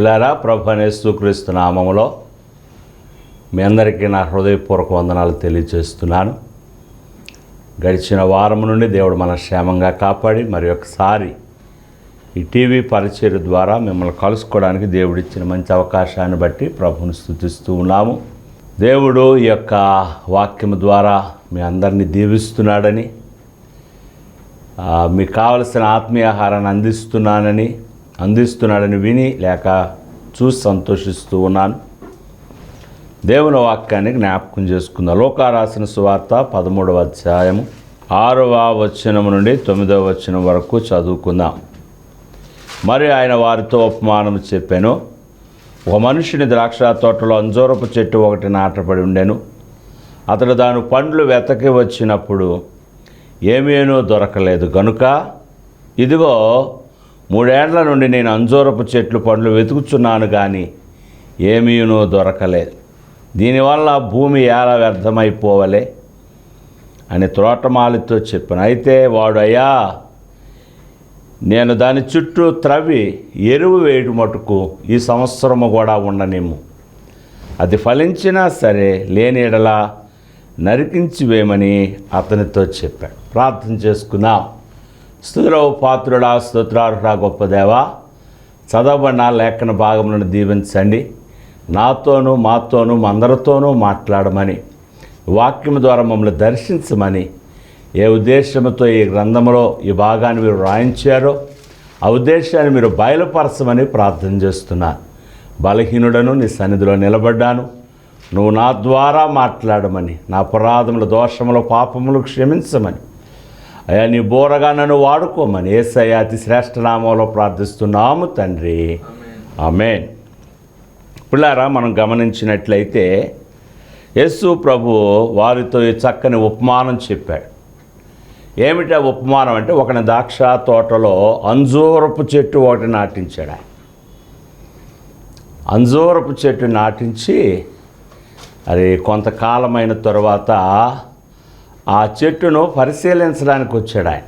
పిల్లారా ప్రభు క్రీస్తు నామములో మీ అందరికీ నా హృదయపూర్వక వందనాలు తెలియజేస్తున్నాను. గడిచిన వారం నుండి దేవుడు మన క్షేమంగా కాపాడి మరి ఒకసారి ఈ టీవీ పరిచయ ద్వారా మిమ్మల్ని కలుసుకోవడానికి దేవుడిచ్చిన మంచి అవకాశాన్ని బట్టి ప్రభుని స్థుతిస్తూ ఉన్నాము. దేవుడు ఈ యొక్క వాక్యం ద్వారా మీ అందరినీ దీవిస్తున్నాడని మీకు కావలసిన ఆత్మీయాహారాన్ని అందిస్తున్నానని అందిస్తున్నాడని విని లేక చూసి సంతోషిస్తూ ఉన్నాను. దేవుని వాక్యాన్ని జ్ఞాపకం చేసుకుందాం. లోకారాసిన సువార్త పదమూడవ అధ్యాయము ఆరవ వచనం నుండి తొమ్మిదవ వచనం వరకు చదువుకుందాం. మరి ఆయన వారితో ఉపమానం చెప్పాను. ఒక మనుషుని ద్రాక్ష తోటలో అంజూరపు చెట్టు ఒకటి నాటపడి ఉండెను. అతడు దాని పండ్లు వెతకి వచ్చినప్పుడు ఏమీనూ దొరకలేదు. కనుక ఇదిగో మూడేళ్ళ నుండి నేను అంజూరపు చెట్లు పండ్లు వెతుకుచున్నాను కానీ ఏమీనూ దొరకలేదు. దీనివల్ల భూమి ఎలా వ్యర్థమైపోవలే అని తోటమాలితో చెప్పాను. అయితే వాడు అయ్యా నేను దాని చుట్టూ త్రవ్వి ఎరువు వేయడం మటుకు ఈ సంవత్సరము కూడా ఉండనేము అది ఫలించినా సరే లేని ఎడలా నరికించి వేయమని అతనితో చెప్పాడు. ప్రార్థన చేసుకుందాం. స్థుతులవు పాత్రుడా స్తోత్రార్హుడా గొప్ప దేవా. చదవబడిన లేఖన భాగములను దీవించండి. నాతోనూ మాతోనూ అందరితోనూ మాట్లాడమని వాక్యం ద్వారా మమ్మల్ని దర్శించమని ఏ ఉద్దేశంతో ఈ గ్రంథంలో ఈ భాగాన్ని మీరు రాయించారో ఆ ఉద్దేశాన్ని మీరు బయలుపరచమని ప్రార్థన చేస్తున్నాను బలహీనుడను నీ సన్నిధిలో నిలబడ్డాను. నువ్వు నా ద్వారా మాట్లాడమని నా అపరాధముల దోషముల పాపములు క్షమించమని. అయ్యా నీ బోరగా నన్ను వాడుకోమని ఏసయ్య అతి శ్రేష్ఠ నామంలో ప్రార్థిస్తున్నాము తండ్రి. ఆమెన్. పిల్లారా మనం గమనించినట్లయితే యేసు ప్రభు వారితో ఈ చక్కని ఉపమానం చెప్పాడు. ఏమిటా ఉపమానం అంటే ఒకని ద్రాక్ష తోటలో అంజూరపు చెట్టు ఒకటి నాటించాడు అంజూరపు చెట్టు నాటించి అది కొంతకాలమైన తర్వాత ఆ చెట్టును పరిశీలించడానికి వచ్చాడు ఆయన.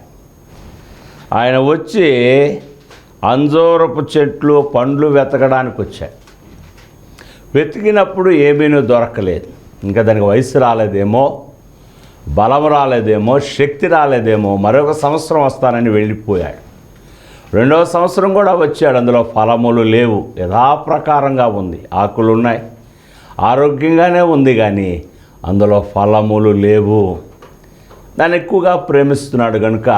ఆయన వచ్చి అంజూరపు చెట్లు పండ్లు వెతకడానికి వచ్చాడు. వెతికినప్పుడు ఏమీనూ దొరకలేదు. ఇంకా దానికి వయసు రాలేదేమో బలం రాలేదేమో శక్తి రాలేదేమో మరొక సంవత్సరం వస్తానని వెళ్ళిపోయాడు. రెండవ సంవత్సరం కూడా వచ్చాడు. అందులో ఫలములు లేవు. యథాప్రకారంగా ఉంది. ఆకులు ఉన్నాయి ఆరోగ్యంగానే ఉంది కానీ అందులో ఫలములు లేవు. దాన్ని ఎక్కువగా ప్రేమిస్తున్నాడు కనుక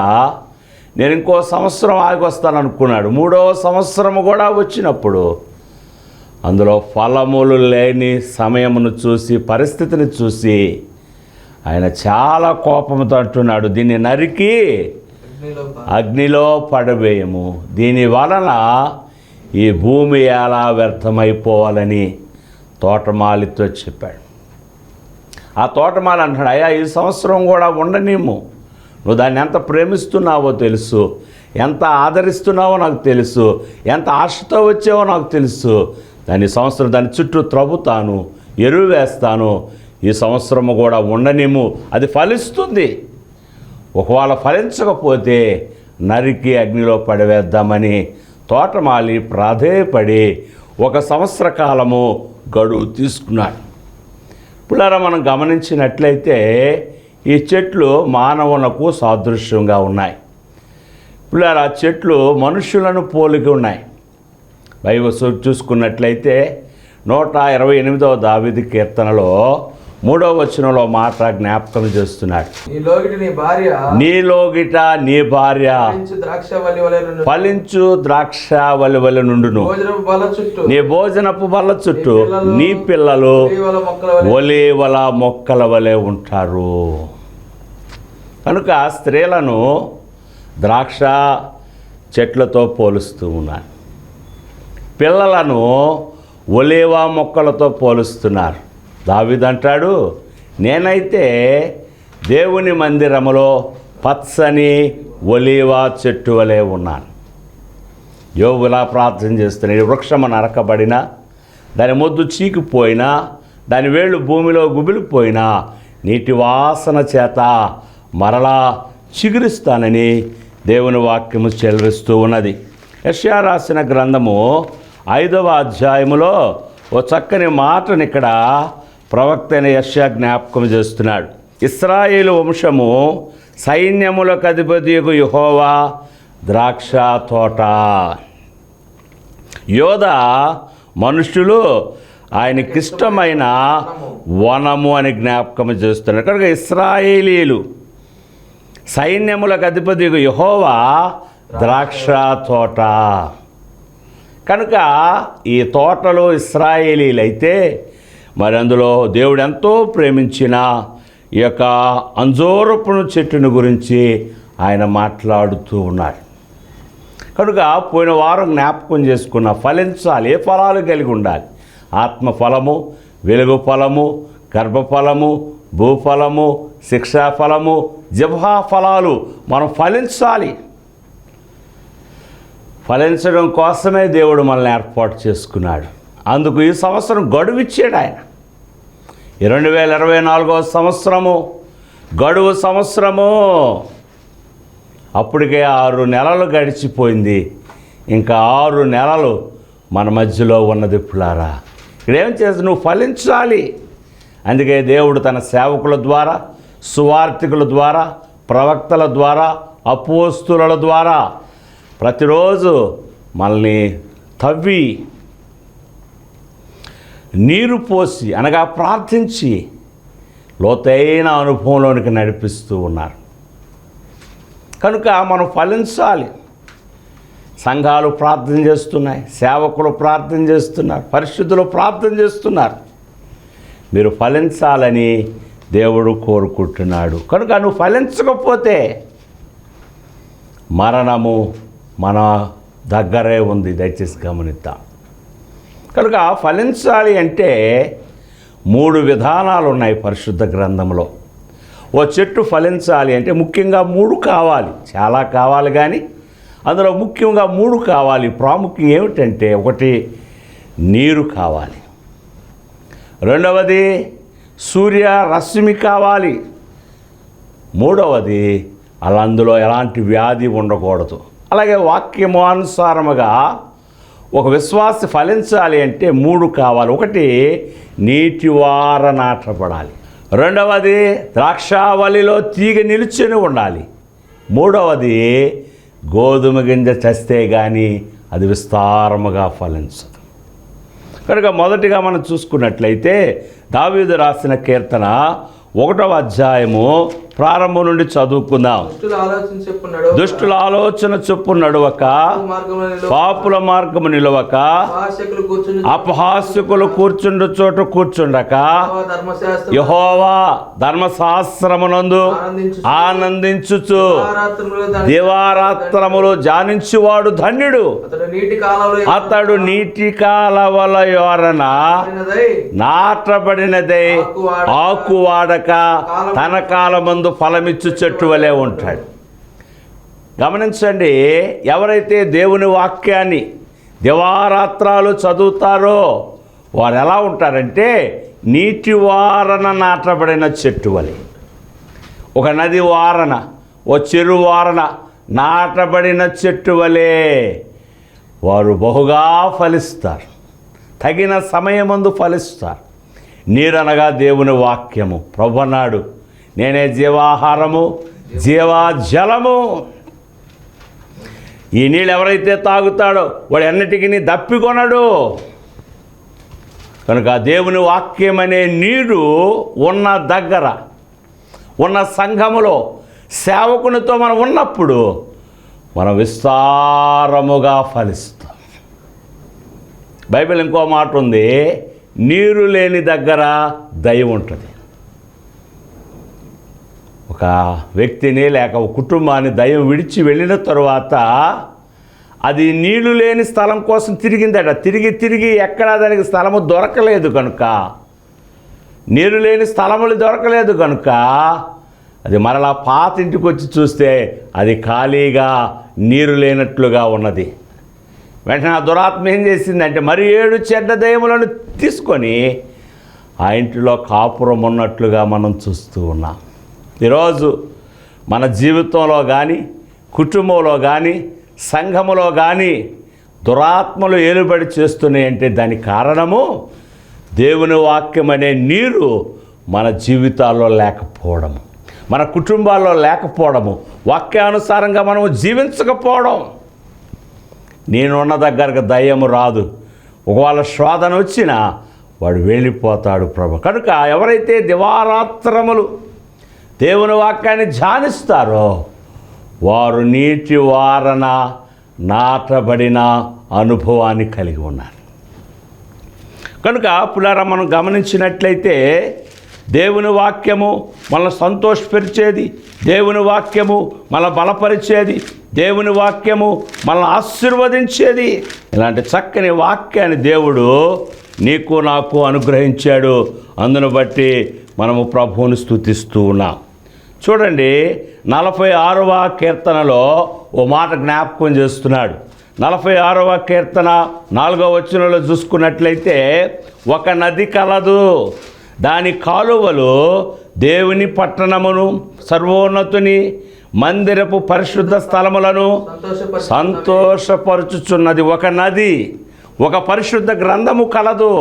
నేను ఇంకో సంవత్సరం ఆగి వస్తాను అనుకున్నాడు మూడో సంవత్సరం కూడా వచ్చినప్పుడు అందులో ఫలములు లేని సమయమును చూసి పరిస్థితిని చూసి ఆయన చాలా కోపంతో అంటున్నాడు దీన్ని నరికి అగ్నిలో పడవేయము. దీని వలన ఈ భూమి ఎలా వ్యర్థమైపోవాలని తోటమాలితో చెప్పాడు. ఆ తోటమాల అంటున్నాడు అయ్యా ఈ సంవత్సరం కూడా ఉండనేము. నువ్వు దాన్ని ఎంత ప్రేమిస్తున్నావో తెలుసు ఎంత ఆదరిస్తున్నావో నాకు తెలుసు ఎంత ఆశతో వచ్చావో నాకు తెలుసు. దాని సంవత్సరం దాని చుట్టూ త్రవ్వుతాను ఎరువు వేస్తాను. ఈ సంవత్సరము కూడా ఉండనేము. అది ఫలిస్తుంది. ఒకవేళ ఫలించకపోతే నరికి అగ్నిలో పడివేద్దామని తోటమాలి ప్రాధేయపడి ఒక సంవత్సర కాలము గడువు తీసుకున్నాడు. పిల్లరా మనం గమనించినట్లయితే ఈ చెట్లు మానవులకు సాదృశ్యంగా ఉన్నాయి. పిల్లరా చెట్లు మనుషులను పోలికి ఉన్నాయి. బైబిల్ చూసుకున్నట్లయితే నూట ఇరవై ఎనిమిదవ దావిది కీర్తనలో మూడవ వచనంలో మాట జ్ఞాపకం చేస్తున్నాడు. నీలోగిట నీ భార్య ఫలించు ద్రాక్ష వలివలి నుండును. నీ భోజనపు బల్ల చుట్టూ నీ పిల్లలు ఒలీవల మొక్కల వలె ఉంటారు. కనుక స్త్రీలను ద్రాక్ష చెట్లతో పోలుస్తూ ఉన్నారు. పిల్లలను ఒలీవా మొక్కలతో పోలుస్తున్నారు. దావిదంటాడు నేనైతే దేవుని మందిరములో పచ్చని ఒలీవా చెట్టు వలె ఉన్నాను. యోగులా ప్రార్థన చేస్తున్నాడు వృక్షము నరకబడినా దాని మొద్దు చీకిపోయినా దాని వేళ్ళు భూమిలో గుబిలిపోయినా నీటి వాసన చేత మరలా చిగురిస్తానని దేవుని వాక్యము చెలవిస్తూ ఉన్నది. యష్యా రాసిన గ్రంథము ఐదవ అధ్యాయములో ఓ చక్కని మాటను ఇక్కడ ప్రవక్త అయిన యశ్యా జ్ఞాపకం చేస్తున్నాడు. ఇస్రాయేలు వంశము సైన్యములకు అధిపతియకు యహోవా ద్రాక్ష తోట. యోధ మనుష్యులు ఆయనకిష్టమైన వనము అని జ్ఞాపకం చేస్తున్నారు కనుక ఇస్రాయేలీలు సైన్యములకు అధిపతి యహోవా ద్రాక్ష తోట. కనుక ఈ తోటలో ఇస్రాయేలీలైతే అయితే మరి అందులో దేవుడు ఎంతో ప్రేమించిన ఈ యొక్క అంజోరపును చెట్టును గురించి ఆయన మాట్లాడుతూ ఉన్నారు. కనుక పోయిన వారం జ్ఞాపకం చేసుకున్న ఫలించాలి ఏ ఫలాలు కలిగి ఉండాలి? ఆత్మ ఫలము వెలుగు ఫలము గర్భఫలము భూఫలము శిక్షా ఫలము ఫలాలు మనం ఫలించాలి. ఫలించడం కోసమే దేవుడు మనల్ని ఏర్పాటు చేసుకున్నాడు. అందుకు ఈ సంవత్సరం గడువు ఇచ్చాడు ఆయన. రెండు వేల ఇరవై నాలుగవ సంవత్సరము గడువు సంవత్సరము. అప్పటికే ఆరు నెలలు గడిచిపోయింది. ఇంకా ఆరు నెలలు మన మధ్యలో ఉన్నది పులారా ఇక్కడేం చేసి నువ్వు ఫలించాలి? అందుకే దేవుడు తన సేవకుల ద్వారా సువార్థికుల ద్వారా ప్రవక్తల ద్వారా అపోస్తుల ద్వారా ప్రతిరోజు మనల్ని తవ్వి నీరు పోసి అనగా ప్రార్థించి లోతైన అనుభవంలోనికి నడిపిస్తూ ఉన్నారు. కనుక మనం ఫలించాలి. సంఘాలు ప్రార్థన చేస్తున్నాయి సేవకులు ప్రార్థన చేస్తున్నారు పరిశుద్ధులు ప్రార్థన చేస్తున్నారు. మీరు ఫలించాలని దేవుడు కోరుకుంటున్నాడు. కనుక నువ్వు ఫలించకపోతే మరణము మన దగ్గరే ఉంది. దయచేసి గమనిద్దాం. కనుక ఫలించాలి అంటే మూడు విధానాలు ఉన్నాయి పరిశుద్ధ గ్రంథంలో. ఓ చెట్టు ఫలించాలి అంటే ముఖ్యంగా మూడు కావాలి. చాలా కావాలి కానీ అందులో ముఖ్యంగా మూడు కావాలి. ప్రాముఖ్యం ఏమిటంటే ఒకటి నీరు కావాలి. రెండవది సూర్య రశ్మి కావాలి. మూడవది అలా అందులో ఎలాంటి వ్యాధి ఉండకూడదు. అలాగే వాక్యమానుసారముగా ఒక విశ్వాస ఫలించాలి అంటే మూడు కావాలి. ఒకటి నీటివార నాటపడాలి రెండవది ద్రాక్షావళిలో తీగ నిలుచుని ఉండాలి. మూడవది గోధుమ గింజ చస్తే కానీ అది విస్తారముగా ఫలించదు. కనుక మొదటిగా మనం చూసుకున్నట్లయితే దావీదు రాసిన కీర్తన ఒకటవ అధ్యాయము ప్రారంభం నుండి చదువుకుందాం. దుష్టులు ఆలోచన చొప్పు నడువక. పాపుల మార్గము నిలవక. అపహాస్యకులు కూర్చుండు చోట కూర్చుండక. యహోవా ధర్మశాస్త్రమునందు ఆనందించు. ఆనందించుచు. దివారాత్రములు జానించువాడు ధన్యుడు. అతడు నీటి కాలవల యోరన నాటబడినదే ఆకు వాడక తన కాలమందు ఫలమిచ్చు చెట్టు వలె ఉంటాడు. గమనించండి ఎవరైతే దేవుని వాక్యాన్ని దివారాత్రాలు చదువుతారో వారు ఎలా ఉంటారంటే నీటి వారన నాటబడిన చెట్టు వలె. ఒక నది వారన ఓ చెరు వారన నాటబడిన చెట్టు వలె వారు బహుగా ఫలిస్తారు. తగిన సమయమందు ఫలిస్తారు. నీరనగా దేవుని వాక్యము. ప్రభనాడు నేనే జీవాహారము జీవాజలము. ఈ నీళ్ళు ఎవరైతే తాగుతాడో వాడు ఎన్నటికీ దప్పికొనడు కనుక దేవుని వాక్యం అనే నీరు ఉన్న దగ్గర ఉన్న సంఘములో సేవకునితో మనం ఉన్నప్పుడు మనం విస్తారముగా ఫలిస్తాం. బైబిల్ ఇంకో మాట ఉంది నీరు లేని దగ్గర దయ ఉంటుంది. ఒక వ్యక్తిని లేక ఒక కుటుంబాన్ని దయ్యం విడిచి వెళ్ళిన తరువాత అది నీళ్ళు లేని స్థలం కోసం తిరిగిందట. తిరిగి తిరిగి ఎక్కడా దానికి స్థలము దొరకలేదు కనుక. నీరు లేని స్థలములు దొరకలేదు కనుక అది మరలా పాత ఇంటికి వచ్చి చూస్తే అది ఖాళీగా నీరు లేనట్లుగా ఉన్నది. వెంటనే ఆ దురాత్మ ఏం చేసిందంటే మరి ఏడు చెడ్డ దయములను తీసుకొని ఆ ఇంటిలో కాపురం ఉన్నట్లుగా మనం చూస్తూ ఉన్నాం. ఈరోజు మన జీవితంలో కానీ కుటుంబంలో కానీ సంఘములో కానీ దురాత్మలు ఏలుబడి చేస్తున్నాయి అంటే దాని కారణము దేవుని వాక్యం అనే నీరు మన జీవితాల్లో లేకపోవడము. మన కుటుంబాల్లో లేకపోవడము. వాక్యానుసారంగా మనము జీవించకపోవడం. నేనున్న దగ్గరకు దయ్యము రాదు. ఒకవేళ శోధన వచ్చినా వాడు వెళ్ళిపోతాడు ప్రభు. కనుక ఎవరైతే దివారాత్రములు దేవుని వాక్యాన్ని ధ్యానిస్తారో? వారు నీటి వారన నాటబడిన అనుభవాన్ని కలిగి ఉన్నారు. కనుక పులారా మనం గమనించినట్లయితే దేవుని వాక్యము మనల్ని సంతోషపరిచేది దేవుని వాక్యము మన బలపరిచేది దేవుని వాక్యము మనల్ని ఆశీర్వదించేది. ఇలాంటి చక్కని వాక్యాన్ని దేవుడు నీకు నాకు అనుగ్రహించాడు. అందును బట్టి మనము ప్రభువుని స్తుతిస్తూ ఉన్నాం. చూడండి నలభై ఆరవ కీర్తనలో ఓ మాట జ్ఞాపకం చేస్తున్నాడు. నలభై ఆరవ కీర్తన నాలుగవ వచనంలో చూసుకున్నట్లయితే ఒక నది కలదు దాని కాలువలు దేవుని పట్టణమును సర్వోన్నతుని మందిరపు పరిశుద్ధ స్థలములను సంతోషపరుచుచున్నది. ఒక నది ఒక పరిశుద్ధ గ్రంథము కలదు.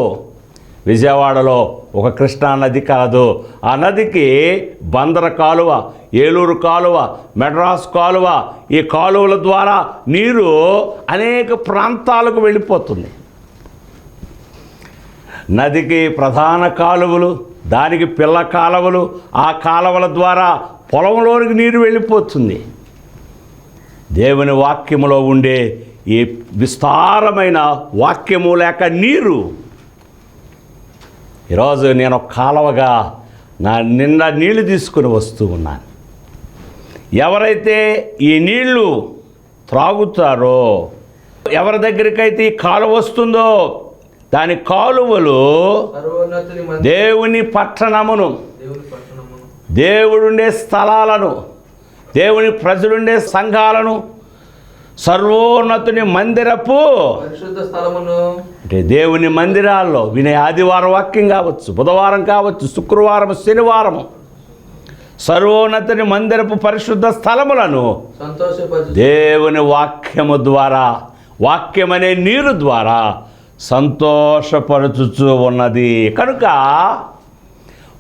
విజయవాడలో ఒక కృష్ణా నది కాదు. ఆ నదికి బందర కాలువ ఏలూరు కాలువ మెడ్రాస్ కాలువ ఈ కాలువల ద్వారా నీరు అనేక ప్రాంతాలకు వెళ్ళిపోతుంది. నదికి ప్రధాన కాలువలు దానికి పిల్ల కాలువలు ఆ కాలువల ద్వారా పొలంలోనికి నీరు వెళ్ళిపోతుంది. దేవుని వాక్యములో ఉండే ఈ విస్తారమైన వాక్యము లేక నీరు ఈరోజు నేను కాలవగా నా నిండా నీళ్ళు తీసుకుని వస్తూ ఉన్నాను. ఎవరైతే ఈ నీళ్ళు త్రాగుతారో ఎవరి దగ్గరికైతే ఈ కాలువ వస్తుందో దాని కాలువలు దేవుని పట్టణమును దేవుని పట్టణమును దేవుడుండే స్థలాలను దేవుని ప్రజలుండే సంఘాలను సర్వోన్నతుని మందిరపు పరిశుద్ధ స్థలమును అంటే దేవుని మందిరాల్లో వినే ఆదివారం వాక్యం కావచ్చు బుధవారం కావచ్చు శుక్రవారం శనివారం సర్వోన్నతుని మందిరపు పరిశుద్ధ స్థలములను దేవుని వాక్యము ద్వారా వాక్యమనే నీరు ద్వారా సంతోషపరచుచు ఉన్నది. కనుక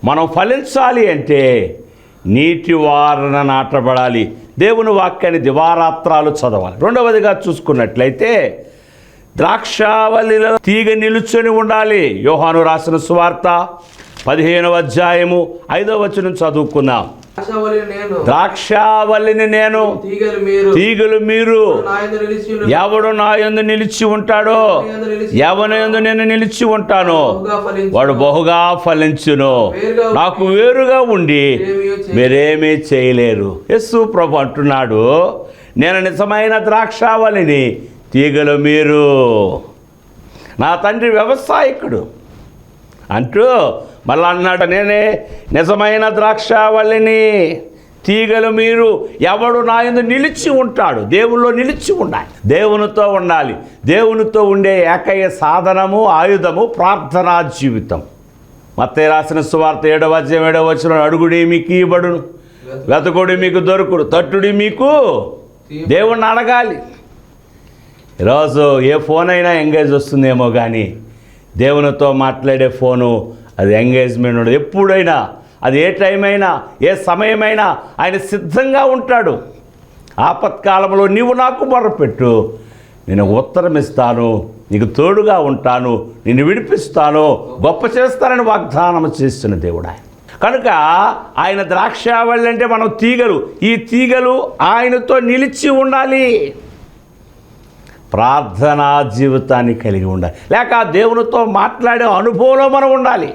మనం ఫలించాలి అంటే నీటి వారన నాటబడాలి. దేవుని వాక్యాన్ని దివారాత్రాలు చదవాలి. రెండవదిగా చూసుకున్నట్లయితే ద్రాక్షావల్లిలో తీగ నిలుచొని ఉండాలి. యోహాను రాసిన సువార్త పదిహేనవ అధ్యాయము ఐదవ వచనం చదువుకుందాం. ద్రాక్షావల్లిని నేను తీగలు మీరు. ఎవడు నా యందు నిలిచి ఉంటాడో? ఎవని యందు నేను నిలిచి ఉంటానో. వాడు బహుగా ఫలించును. నాకు వేరుగా ఉండి మీరేమీ చేయలేరు. యస్సు ప్రభు అంటున్నాడు నేను నిజమైన ద్రాక్షావళిని తీగలు మీరు. నా తండ్రి వ్యవసాయకుడు. అంటూ మళ్ళా అన్నాడు నేనే నిజమైన ద్రాక్షావళిని తీగలు మీరు ఎవడు నా యందు నిలిచి ఉంటాడు దేవుల్లో నిలిచి ఉండాలి దేవునితో ఉండాలి దేవునితో ఉండే ఏకైక సాధనము ఆయుధము ప్రార్థనా జీవితం. మత్తయి రాసిన సువార్త ఏడవ అధ్యాయం ఏడవ వచ్చిన అడుగుడి మీకు ఇవ్వడును వెతకుడి మీకు దొరుకుడు తట్టుడి మీకు దేవుణ్ణి అడగాలి. ఈరోజు ఏ ఫోన్ అయినా ఎంగేజ్ వస్తుందేమో కానీ దేవునితో మాట్లాడే ఫోను అది ఎంగేజ్మెంట్ ఉండదు. ఎప్పుడైనా అది ఏ టైం అయినా ఏ సమయమైనా ఆయన సిద్ధంగా ఉంటాడు. ఆపత్కాలంలో నీవు నాకు మొరపెట్టు. నేను ఉత్తరం ఇస్తాను నీకు తోడుగా ఉంటాను నిన్ను విడిపిస్తాను గొప్ప చేస్తానని వాగ్దానం చేస్తున్న దేవుడు ఆయన. కనుక ఆయన ద్రాక్షావళి అంటే మనం తీగలు ఈ తీగలు ఆయనతో నిలిచి ఉండాలి. ప్రార్థనా జీవితాన్ని కలిగి ఉండాలి. లేక ఆ దేవునితో మాట్లాడే అనుభవంలో మనం ఉండాలి.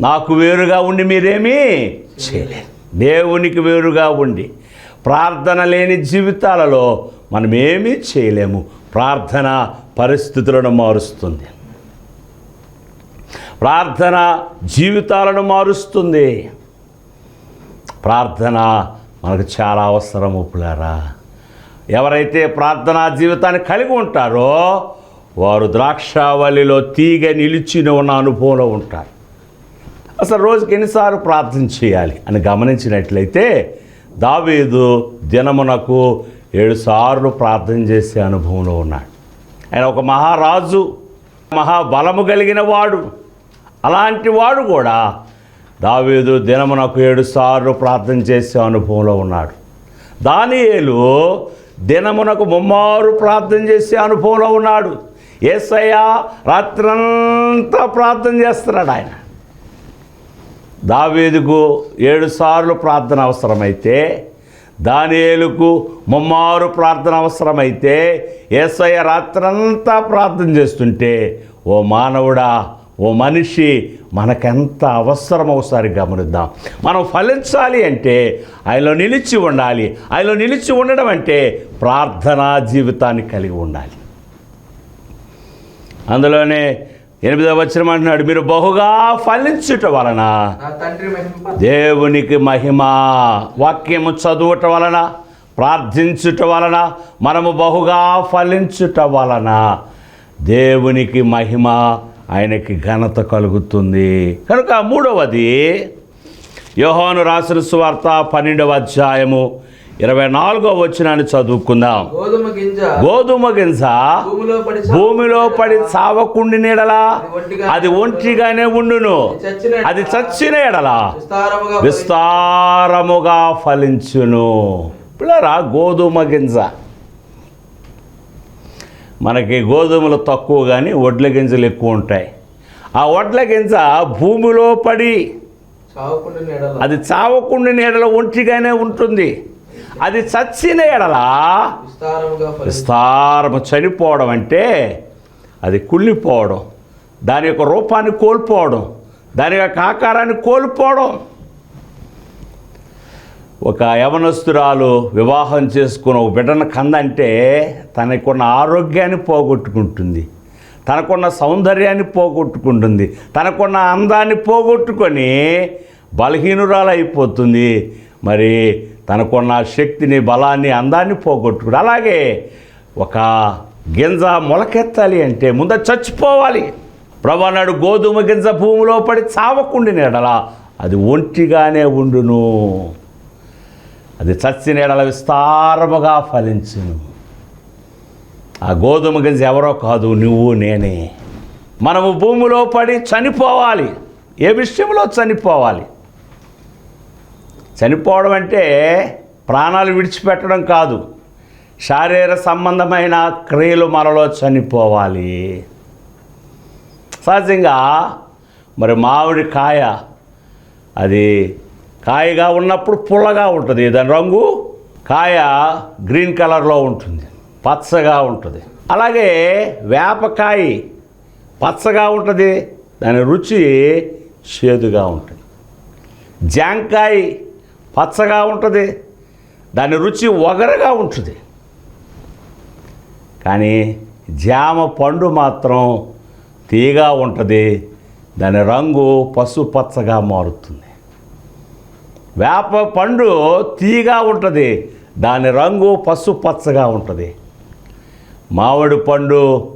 నాకు వేరుగా ఉండి మీరేమీ చేయలేరు దేవునికి వేరుగా ఉండి ప్రార్థన లేని జీవితాలలో మనం ఏమీ చేయలేము. ప్రార్థన పరిస్థితులను మారుస్తుంది. ప్రార్థన జీవితాలను మారుస్తుంది. ప్రార్థన మనకు చాలా అవసరం ఒప్పులారా ఎవరైతే ప్రార్థనా జీవితాన్ని కలిగి ఉంటారో వారు ద్రాక్షావళిలో తీగ నిలిచిన ఉన్న అనుభవంలో ఉంటారు. అసలు రోజుకి ఎన్నిసార్లు ప్రార్థన చేయాలి అని గమనించినట్లయితే దావీదు దినమునకు ఏడుసార్లు ప్రార్థన చేసే అనుభవంలో ఉన్నాడు. ఆయన ఒక మహారాజు మహాబలము కలిగిన వాడు. అలాంటి వాడు కూడా దావీదు దినమునకు ఏడుసార్లు ప్రార్థన చేసే అనుభవంలో ఉన్నాడు. దానియేలు దినమునకు ముమ్మారు ప్రార్థన చేసే అనుభవంలో ఉన్నాడు. ఏసయ్య రాత్రంతా ప్రార్థన చేస్తున్నాడు ఆయన. దావేదుకు ఏడుసార్లు ప్రార్థన అవసరమైతే దానియేలుకు ముమ్మారు ప్రార్థన అవసరమైతే ఏసయ్య రాత్రంతా ప్రార్థన చేస్తుంటే ఓ మానవుడా ఓ మనిషి మనకెంత అవసరం ఒకసారి గమనిద్దాం. మనం ఫలించాలి అంటే ఆయనలో నిలిచి ఉండాలి. ఆయనలో నిలిచి ఉండడం అంటే ప్రార్థనా జీవితాన్ని కలిగి ఉండాలి. అందులోనే ఎనిమిదవ వచనం అంటున్నాడు మీరు బహుగా ఫలించుట వలన దేవునికి మహిమ. వాక్యము చదువుట వలన ప్రార్థించుట వలన మనము బహుగా ఫలించుట వలన దేవునికి మహిమ. ఆయనకి ఘనత కలుగుతుంది. కనుక మూడవది యోహాను రాసిన సువార్త పన్నెండవ అధ్యాయము ఇరవై నాలుగో వచ్చినాన్ని చదువుకుందాం. గోధుమ గింజ. భూమిలో పడి చావకుండి నీడలా అది ఒంటిగానే ఉండును. అది చచ్చిన ఎడలా. విస్తారముగా ఫలించును. పిల్లరా గోధుమ గింజ. మనకి గోధుమలు తక్కువ కానీ వడ్ల గింజలు ఎక్కువ ఉంటాయి. ఆ వడ్ల గింజ భూమిలో పడి అది చావకుండా నీడలో ఒంటిగానే ఉంటుంది. అది చచ్చిన ఎడల. విస్తారము చనిపోవడం అంటే అది కుళ్ళిపోవడం. దాని యొక్క రూపాన్ని కోల్పోవడం. దాని యొక్క ఆకారాన్ని కోల్పోవడం. ఒక యవనస్తురాలు వివాహం చేసుకుని ఒక బిడ్డను కందంటే తనకున్న ఆరోగ్యాన్ని పోగొట్టుకుంటుంది. తనకున్న సౌందర్యాన్ని పోగొట్టుకుంటుంది. తనకున్న అందాన్ని పోగొట్టుకొని బలహీనురాలు అయిపోతుంది మరి తనకున్న శక్తిని బలాన్ని అందాన్ని పోగొట్టుకుంటుంది. అలాగే ఒక గింజ మొలకెత్తాలి అంటే ముంద చచ్చిపోవాలి. ప్రభానాడు గోధుమ గింజ భూమిలో పడి చావకుండినడలా అది ఒంటిగానే ఉండును. అది చచ్చిన ఎడల విస్తారముగా ఫలించును. ఆ గోధుమ గింజ ఎవరో కాదు నువ్వు నేనే. మనము భూమిలో పడి చనిపోవాలి. ఏ విషయంలో చనిపోవాలి? చనిపోవడం అంటే ప్రాణాలు విడిచిపెట్టడం కాదు. శారీర సంబంధమైన క్రియలు మనలో చనిపోవాలి. సహజంగా మరి మామిడి కాయ అది కాయగా ఉన్నప్పుడు పుల్లగా ఉంటుంది. దాని రంగు? కాయ గ్రీన్ కలర్లో ఉంటుంది. పచ్చగా ఉంటుంది. అలాగే వేపకాయ పచ్చగా ఉంటుంది. దాని రుచి చేదుగా ఉంటుంది. జాంకాయ పచ్చగా ఉంటుంది. దాని రుచి ఒగరగా ఉంటుంది. కానీ జామ పండు మాత్రం తీగా ఉంటుంది. దాని రంగు పసుపచ్చగా మారుతుంది. వేప పండు తీగా ఉంటుంది దాని రంగు పసుపచ్చగా ఉంటుంది. మామిడి పండు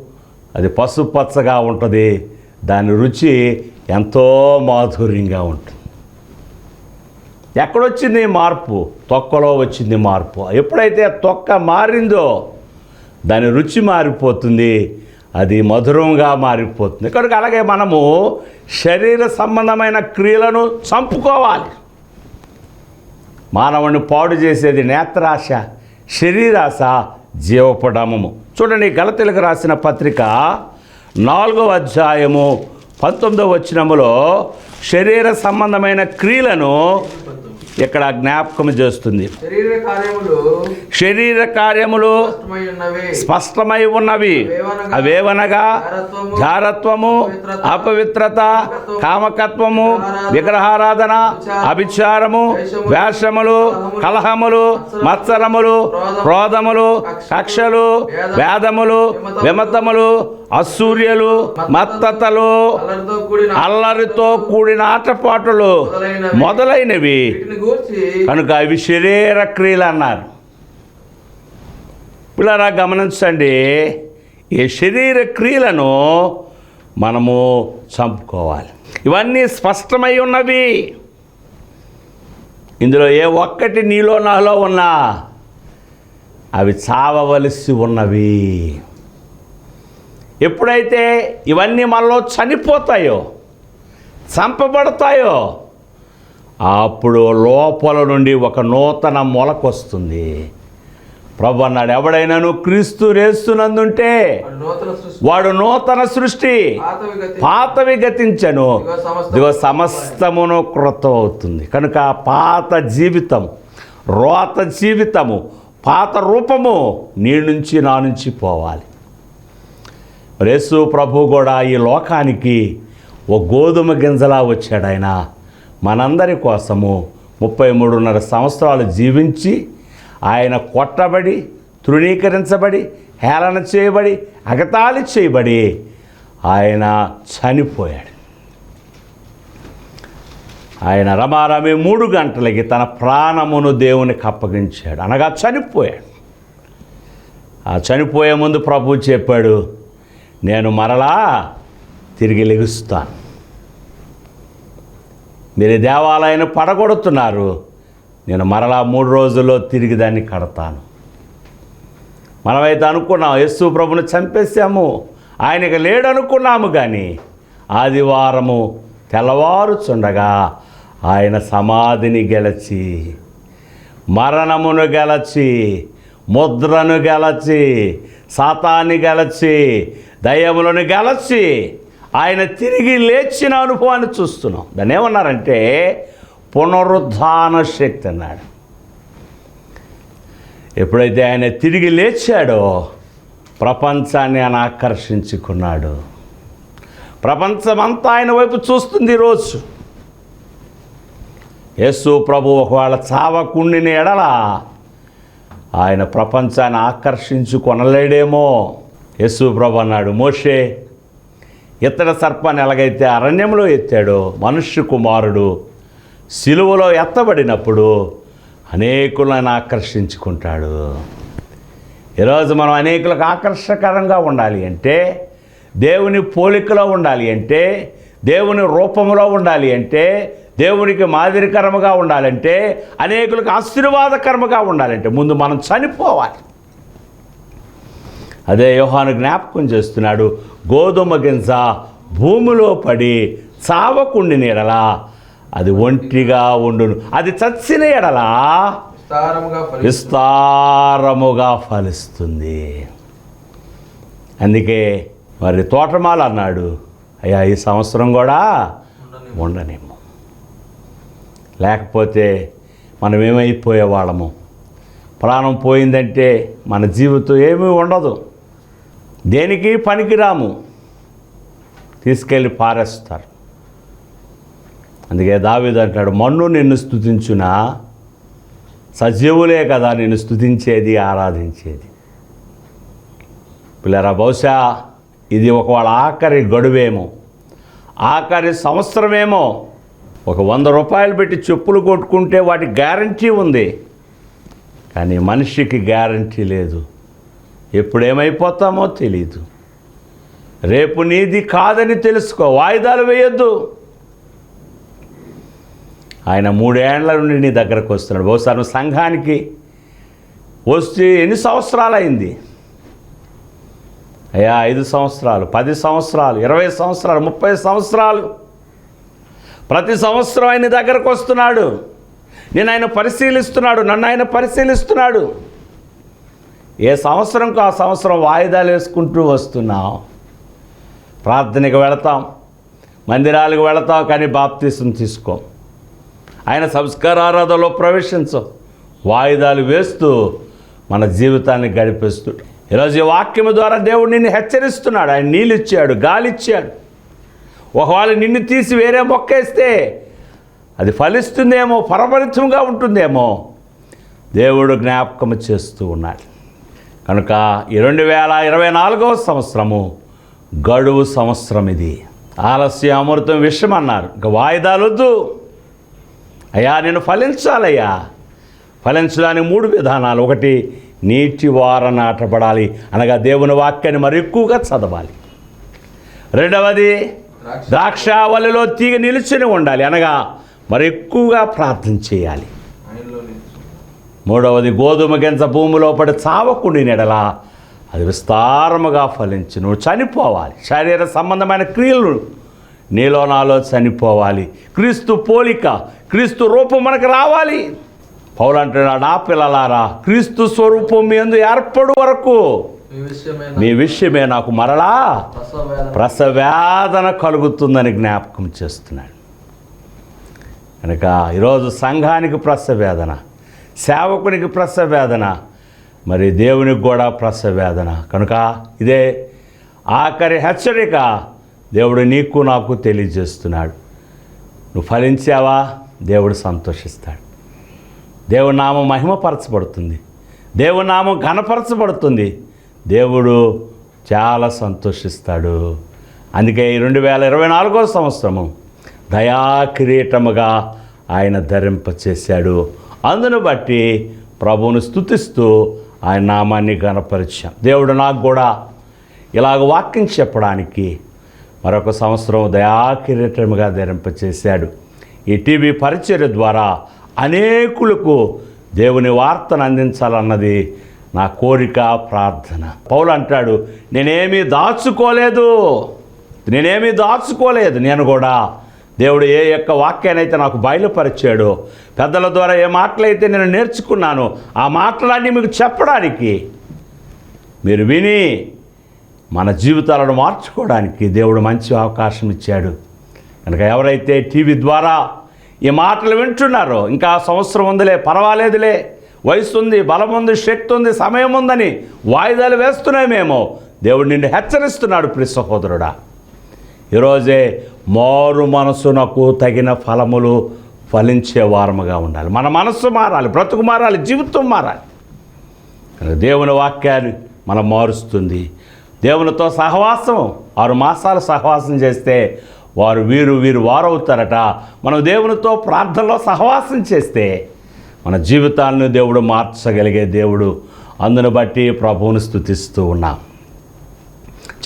అది పసుపచ్చగా ఉంటుంది దాని రుచి ఎంతో మాధుర్యంగా ఉంటుంది. ఎక్కడొచ్చింది మార్పు? తొక్కలో వచ్చింది మార్పు. ఎప్పుడైతే తొక్క మారిందో దాని రుచి మారిపోతుంది అది మధురంగా మారిపోతుంది. కనుక అలాగే మనము శరీర సంబంధమైన క్రియలను చంపుకోవాలి. మానవుని పాడు చేసేది నేత్రాశ శరీరాశ జీవపడమము చూడండి గలతెలకు రాసిన పత్రిక నాలుగవ అధ్యాయము పంతొమ్మిదవ వచ్చినములో శరీర సంబంధమైన క్రియలను ఇక్కడ జ్ఞాపకం చేస్తుంది? శరీర కార్యములు స్పష్టమై ఉన్నవి. అవేవనగా జారత్వము అపవిత్రత కామకత్వము విగ్రహారాధన అభిచారము వేషములు కలహములు మత్సరములు క్రోధములు కక్షలు వేదములు విమతములు అసూర్యలు మత్తతలు అల్లరితో కూడిన ఆటపాటలు మొదలైనవి. కనుక అవి శరీర క్రియలు అన్నారు. పిల్లరా గమనించండి. ఈ శరీర క్రియలను మనము చంపుకోవాలి. ఇవన్నీ స్పష్టమై ఉన్నవి. ఇందులో ఏ ఒక్కటి నీలో నాలో ఉన్నా అవి చావవలసి ఉన్నవి. ఎప్పుడైతే ఇవన్నీ మనలో చనిపోతాయో చంపబడతాయో అప్పుడు లోపల నుండి ఒక నూతన మొలకొస్తుంది ప్రభు అన్నాడు ఎవడైనాను క్రీస్తు రేస్తున్నందుంటే వాడు నూతన సృష్టి వాడు నూతన సృష్టి పాతవి గతించను దిగో సమస్తమును క్రొత్తం అవుతుంది కనుక పాత జీవితం రోత జీవితము పాత రూపము నీ నుంచి నా నుంచి పోవాలి. యేసు ప్రభు కూడా ఈ లోకానికి ఓ గోధుమ గింజలా వచ్చాడు ఆయన. మనందరి కోసము ముప్పై మూడున్నర సంవత్సరాలు జీవించి ఆయన కొట్టబడి తృణీకరించబడి హేళన చేయబడి అగతాళి చేయబడి ఆయన చనిపోయాడు. ఆయన రమారమే మూడు గంటలకి తన ప్రాణమును దేవునికి అప్పగించాడు. అనగా చనిపోయాడు. ఆ చనిపోయే ముందు ప్రభు చెప్పాడు నేను మరలా తిరిగి లెగుస్తాను. మీరు దేవాలయాన్ని పడగొడుతున్నారు. నేను మరలా మూడు రోజుల్లో తిరిగి దాన్ని కడతాను. మనమైతే అనుకున్నాం యస్సు ప్రభుని చంపేశాము. ఆయనకి లేడనుకున్నాము కానీ ఆదివారము తెల్లవారుచుండగా ఆయన సమాధిని గెలచి మరణమును గెలచి ముద్రను గెలచి సాతాన్ని గెలచి దయ్యములను గెలచి ఆయన తిరిగి లేచిన అనుభవాన్ని చూస్తున్నాం. దాన్ని ఏమన్నారంటే పునరుద్ధాన శక్తి అన్నాడు. ఎప్పుడైతే ఆయన తిరిగి లేచాడో ప్రపంచాన్ని ఆయన ఆకర్షించుకున్నాడు. ప్రపంచమంతా ఆయన వైపు చూస్తుంది ఈరోజు. యేసు ప్రభు ఒకవేళ చావకుండిని ఎడల ఆయన ప్రపంచాన్ని ఆకర్షించుకొనలేడేమో. యేసు ప్రభు అన్నాడు మోషే ఇతడ సర్పాన్ని ఎలాగైతే అరణ్యంలో ఎత్తాడో మనుష్య కుమారుడు సిలువలో ఎత్తబడినప్పుడు అనేకులను ఆకర్షించుకుంటాడు. ఈరోజు మనం అనేకులకు ఆకర్షకరంగా ఉండాలి అంటే దేవుని పోలికలో ఉండాలి అంటే దేవుని రూపంలో ఉండాలి అంటే దేవునికి మాదిరికరముగా ఉండాలంటే అనేకులకు ఆశీర్వాదకరముగా ఉండాలంటే ముందు మనం చనిపోవాలి. అదే యోహాను జ్ఞాపకం చేస్తున్నాడు గోధుమ గింజ భూమిలో పడి చావకుండి నీడలా అది ఒంటిగా ఉండును. అది చచ్చిన ఎడలా విస్తారముగా ఫలిస్తుంది. అందుకే మరి తోటమాల అన్నాడు అయ్యా ఈ సంవత్సరం కూడా ఉండనేమో లేకపోతే మనం ఏమైపోయేవాళ్ళము ప్రాణం పోయిందంటే మన జీవితం ఏమీ ఉండదు. దేనికి పనికిరాము? తీసుకెళ్ళి పారేస్తారు. అందుకే దావేది అంటాడు మన్ను నిన్ను స్థుతించునా సజీవులే కదా నేను స్థుతించేది ఆరాధించేది. పిల్లరా బహుశా ఇది ఒక వాళ్ళ ఆఖరి గడువేమో. ఆఖరి సంవత్సరమేమో. ఒక వంద రూపాయలు పెట్టి చెప్పులు కొట్టుకుంటే వాటి గ్యారంటీ ఉంది. కానీ మనిషికి గ్యారంటీ లేదు. ఎప్పుడేమైపోతామో తెలీదు. రేపు నీది కాదని తెలుసుకో వాయిదాలు వేయొద్దు. ఆయన మూడేళ్ళ నుండి నీ దగ్గరకు వస్తున్నాడు. బహుశా నువ్వు సంఘానికి వస్తే ఎన్ని సంవత్సరాలు అయింది అయ్యా ఐదు సంవత్సరాలు పది సంవత్సరాలు ఇరవై సంవత్సరాలు ముప్పై సంవత్సరాలు. ప్రతి సంవత్సరం ఆయన దగ్గరకు వస్తున్నాడు. నేను ఆయన పరిశీలిస్తున్నాడు నన్ను ఆయన పరిశీలిస్తున్నాడు. ఏ సంవత్సరంకు ఆ సంవత్సరం వాయిదాలు వేసుకుంటూ వస్తున్నాం. ప్రార్థనకు వెళతాం. మందిరాలకు వెళతాం కానీ బాప్తీసం తీసుకో. ఆయన సంస్కారారాధనలో ప్రవేశించం. వాయిదాలు వేస్తూ మన జీవితాన్ని గడిపేస్తూ ఈరోజు ఈ వాక్యము ద్వారా దేవుడు నిన్ను హెచ్చరిస్తున్నాడు. ఆయన నీళ్ళు ఇచ్చాడు ఒకవేళ నిన్ను తీసి వేరే మొక్కేస్తే అది ఫలిస్తుందేమో పరపరితంగా ఉంటుందేమో దేవుడు జ్ఞాపకం చేస్తూ ఉన్నాడు. కనుక ఈ రెండు వేల ఇరవై నాలుగవ సంవత్సరము గడువు సంవత్సరం ఇది ఆలస్య అమృతం విషయం అన్నారు ఇంకా వాయిదాలు వద్దు అయ్యా నేను ఫలించాలయ్యా. ఫలించడానికి మూడు విధానాలు. ఒకటి నీటి వార నాటబడాలి. అనగా దేవుని వాక్యాన్ని మరి ఎక్కువగా చదవాలి. రెండవది ద్రాక్ష. ద్రాక్షావళిలో తీగ నిలుచుని ఉండాలి. అనగా మరి ఎక్కువగా ప్రార్థన చేయాలి. మూడవది గోధుమ గింజ భూమిలో పడి చావకుండి నెడల. అది విస్తారముగా ఫలించి నువ్వు చనిపోవాలి. శరీర సంబంధమైన క్రియలు నీలో నాలో చనిపోవాలి. క్రీస్తు పోలిక క్రీస్తు రూపం మనకు రావాలి. పౌలు అంటున్నాడు ఆ పిల్లలారా క్రీస్తు స్వరూపం మీ అందు ఏర్పడు వరకు మీ విషయమే నాకు మరలా ప్రసవేదన ప్రసవేదన కలుగుతుందని జ్ఞాపకం చేస్తున్నాడు. కనుక ఈరోజు సంఘానికి ప్రసవేదన సేవకునికి ప్రసవేదన మరి దేవునికి కూడా ప్రసవేదన కనుక ఇదే ఆఖరి హెచ్చరిక దేవుడు నీకు నాకు తెలియజేస్తున్నాడు. నువ్వు ఫలించావా? దేవుడు సంతోషిస్తాడు. దేవుడి నామం మహిమపరచబడుతుంది. దేవుడి నామం ఘనపరచబడుతుంది. దేవుడు చాలా సంతోషిస్తాడు. అందుకే ఈ రెండు వేల ఇరవై నాలుగో సంవత్సరము దయాకిరీటముగా ఆయన ధరింపచేశాడు. అందును బట్టి ప్రభువును స్థుతిస్తూ ఆయన నామాన్ని గణపరిచాం దేవుడు నాకు కూడా ఇలాగ వాక్యం చెప్పడానికి మరొక సంవత్సరం దయాకిరీటముగా ధరింపచేశాడు. ఈ టీవీ పరిచర్య ద్వారా అనేకులకు దేవుని వార్తను అందించాలన్నది నా కోరిక ప్రార్థన. పౌలు అంటాడు నేనేమీ దాచుకోలేదు. నేనేమీ దాచుకోలేదు. నేను కూడా దేవుడు ఏ యొక్క వాక్యానైతే నాకు బయలుపరిచాడో పెద్దల ద్వారా ఏ మాటలైతే నేను నేర్చుకున్నానో ఆ మాటలన్నీ మీకు చెప్పడానికి మీరు విని మన జీవితాలను మార్చుకోవడానికి దేవుడు మంచి అవకాశం ఇచ్చాడు. కనుక ఎవరైతే టీవీ ద్వారా ఈ మాటలు వింటున్నారో ఇంకా సంవత్సరం ఉందిలే పర్వాలేదులే వయసు ఉంది బలం ఉంది శక్తి ఉంది సమయం ఉందని వాయిదాలు వేస్తున్నామేమో దేవుడు నిన్ను హెచ్చరిస్తున్నాడు ప్రి సహోదరుడా. ఈరోజే మారు మనసునకు తగిన ఫలములు ఫలించే వారముగా ఉండాలి. మన మనస్సు మారాలి బ్రతుకు మారాలి జీవితం మారాలి. దేవుని వాక్యాన్ని మనం మారుస్తుంది. దేవునితో సహవాసం ఆరు మాసాలు సహవాసం చేస్తే వారు వీరు వీరు వారవుతారట. మనం దేవునితో ప్రార్థనలో సహవాసం చేస్తే మన జీవితాలను దేవుడు మార్చగలిగే దేవుడు. అందును బట్టి ప్రభువుని స్థుతిస్తూ ఉన్నాం.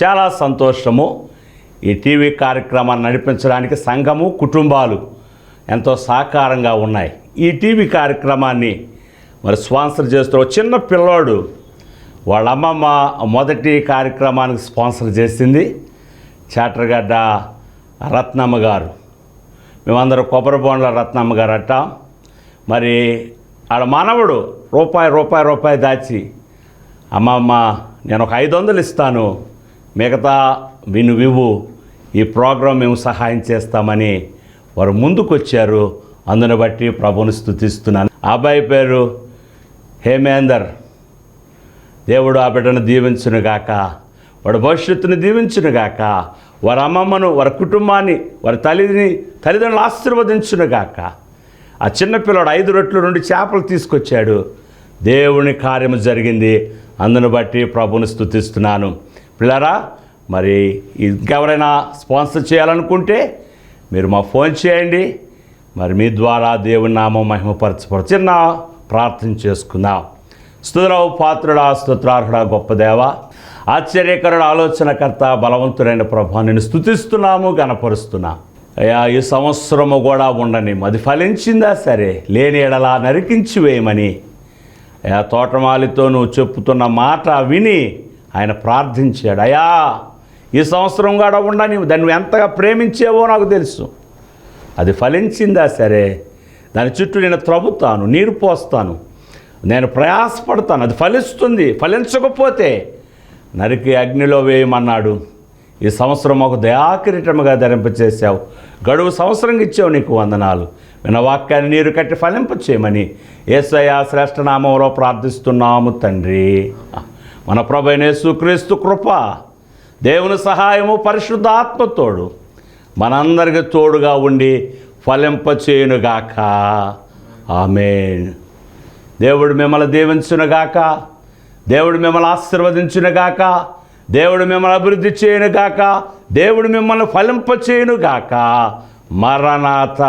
చాలా సంతోషము. ఈ టీవీ కార్యక్రమాన్ని నడిపించడానికి సంఘము కుటుంబాలు ఎంతో సహకారంగా ఉన్నాయి. ఈ టీవీ కార్యక్రమాన్ని మరి స్పాన్సర్ చేస్తూ చిన్న పిల్లోడు వాళ్ళ అమ్మమ్మ మొదటి కార్యక్రమానికి స్పాన్సర్ చేసింది చాటర్గడ్డ రత్నమ్మ గారు. మేమందరం కొబ్బరి బోండ్ల రత్నమ్మ గారు అట్ట. మరి ఆడ మానవుడు రూపాయి రూపాయి రూపాయి దాచి అమ్మమ్మ నేను ఒక ఐదు వందలు ఇస్తాను మిగతా విను వివు ఈ ప్రోగ్రాం మేము సహాయం చేస్తామని వారు ముందుకొచ్చారు. అందును బట్టి ప్రభుని స్థుతిస్తున్నాను ఆ అబ్బాయి పేరు హేమేందర్. దేవుడు ఆ బిడ్డను దీవించునుగాక వాడు భవిష్యత్తును దీవించునుగాక వారి అమ్మమ్మను వారి కుటుంబాన్ని వారి తల్లిని తల్లిదండ్రులు ఆశీర్వదించునుగాక ఆ చిన్నపిల్లడు ఐదు రొట్లు రెండు చేపలు తీసుకొచ్చాడు. దేవుని కార్యము జరిగింది. అందును బట్టి ప్రభుని స్థుతిస్తున్నాను పిల్లరా మరి ఇంకెవరైనా స్పాన్సర్ చేయాలనుకుంటే మీరు మా ఫోన్ చేయండి. మరి మీ ద్వారా దేవుని నామం మహిమపరచబడు చిన్న ప్రార్థన చేసుకుందాం. స్థుతరావు పాత్రుడా స్తుత్రార్హుడా గొప్ప దేవ ఆశ్చర్యకరుడు ఆలోచనకర్త బలవంతుడైన ప్రభా నేను స్థుతిస్తున్నాము గనపరుస్తున్నా అయ్యా ఈ సంవత్సరము కూడా ఉండని అది ఫలించిందా సరే లేని ఎడలా నరికించి వేయమని. అయ్యా తోటమాలితో నువ్వు చెప్పుతున్న మాట విని ఆయన ప్రార్థించాడు. అయా ఈ సంవత్సరం కూడా ఉండని దాన్ని ఎంతగా ప్రేమించేవో నాకు తెలుసు. అది ఫలించిందా సరే. దాని చుట్టూ నేను త్రవ్వుతాను నీరు పోస్తాను. నేను ప్రయాసపడతాను. అది ఫలిస్తుంది. ఫలించకపోతే నరికి అగ్నిలో వేయమన్నాడు. ఈ సంవత్సరం ఒక దయాకిరీటముగా ధరింపచేశావు గడువు సంవత్సరం ఇచ్చావు నీకు వందనాలు. విన వాక్యాన్ని నీరు కట్టి ఫలింపచేయమని ఏసయ్య శ్రేష్ఠ శ్రేష్ఠనామంలో ప్రార్థిస్తున్నాము తండ్రి. మన ప్రభైన యేసుక్రీస్తు కృప దేవుని సహాయము పరిశుద్ధ ఆత్మతోడు మనందరికి తోడుగా ఉండి ఫలింపచేయునుగాక ఆమె దేవుడు మిమ్మల్ని దీవించునుగాక. దేవుడు మిమ్మల్ని ఆశీర్వదించునుగాక. దేవుడు మిమ్మల్ని అభివృద్ధి చేయనుగాక. దేవుడు మిమ్మల్ని ఫలింపచేయునుగాక మరణాత.